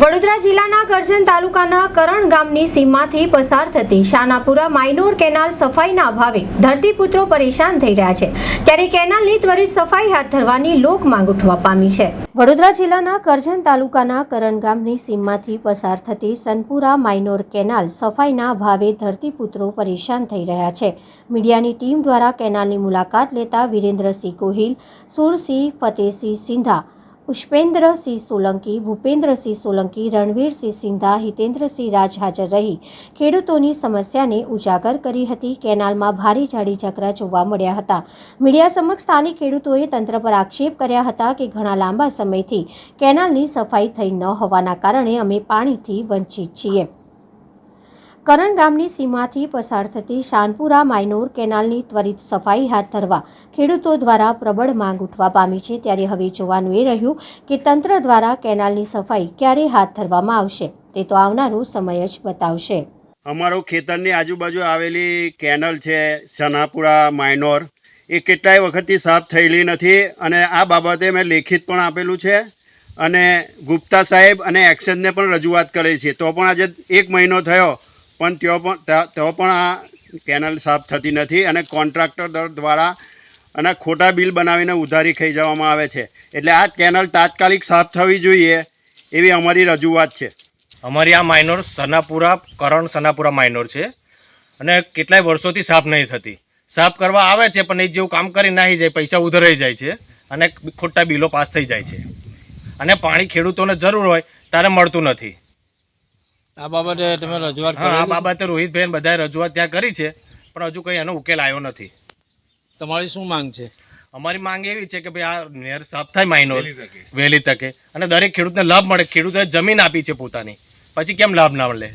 વડોદરા જિલ્લાના કરજણ તાલુકાના કરણ ગામની સીમાથી પસાર થતી શાનાપુરા માઇનોર કેનાલ સફાઈના અભાવે ધરતીપુત્રો પરેશાન થઈ રહ્યા છે. ત્યારે કેનાલની ત્વરિત સફાઈ હાથ ધરવાની લોક માંગ ઉઠવા પામી છે. વડોદરા જિલ્લાના કરજણ તાલુકાના કરણ ગામની સીમાથી પસાર થતી સનપુરા માઇનોર કેનાલ સફાઈના અભાવે ધરતીપુત્રો પરેશાન થઈ રહ્યા છે. મીડિયાની ટીમ દ્વારા કેનાલની મુલાકાત લેતા વિરેન્દ્રસિંહ ગોહિલ, સુરસિંહ, ફતેહસિંહ સિંધા પુષ્પેન્દ્રસિંહ સોલંકી, ભૂપેન્દ્રસિંહ સોલંકી, રણવીરસિંહ સિંધા, હિતેન્દ્રસિંહ રાજ હાજર રહી. ખેડૂતોની સમસ્યાને ઉજાગર કરી હતી. કેનાલમાં ભારે જાડી ઝકરા જોવા મળ્યા હતા. મીડિયા સમક્ષ સ્થાનિક ખેડૂતોએ તંત્ર પર આક્ષેપ કર્યા હતા કે ઘણા લાંબા સમયથી કેનાલની સફાઈ થઈ ન હોવાના કારણે અમે પાણીથી વંચિત છીએ. કરણ ગામની સીમાથી પસાર થતી શાનપુરા માઇનોર કેનાલની ત્વરિત સફાઈ હાથ ધરવા ખેડૂતો દ્વારા પ્રબળ માંગ ઉઠવા પામી છે. ત્યારે હવે જોવાનું એ રહ્યું કે તંત્ર દ્વારા કેનાલની સફાઈ ક્યારે હાથ ધરવામાં આવશે તે તો આવનારો સમય જ બતાવશે. અમારો ખેતરની આજુબાજુ આવેલી કેનલ છે સનાપુરા માઇનોર. એ કેટલાય વખતથી સાફ થયેલી નથી અને આ બાબતે મેં લેખિત પણ આપેલું છે અને ગુપ્તા સાહેબ અને એક્શનને પણ રજૂઆત કરી છે. તો પણ આજે એક મહિનો થયો પણ તેઓ પણ ત્યાં પણ આ કેનલ સાફ થતી નથી અને કોન્ટ્રાક્ટર દ્વારા અને ખોટા બિલ બનાવીને ઉધારી ખાઈ જવામાં આવે છે. એટલે આ કેનલ તાત્કાલિક સાફ થવી જોઈએ એવી અમારી રજૂઆત છે. અમારી આ માઇનોર સનાપુરા, કરણ સનાપુરા માઇનોર છે અને કેટલાય વર્ષોથી સાફ નહીં થતી. સાફ કરવા આવે છે, પણ એ જેવું કામ કરી નાહી જાય, પૈસા ઉધરાઈ જાય છે અને ખોટા બિલો પાસ થઈ જાય છે. અને પાણી ખેડૂતોને જરૂર હોય ત્યારે મળતું નથી. આ બાબતે તમે રજૂઆત હા આ? બાબતે રોહિતભાઈ બધાએ રજૂઆત ત્યાં કરી છે પણ હજુ કંઈ એનો ઉકેલ આવ્યો નથી. તમારી શું માંગ છે? અમારી માંગ એવી છે કે ભાઈ આ નેર સાફ થાય માઇનોર વહેલી તકે. અને દરેક ખેડૂતને લાભ મળે. ખેડૂતોએ જમીન આપી છે પોતાની. પછી કેમ લાભ ના મળે?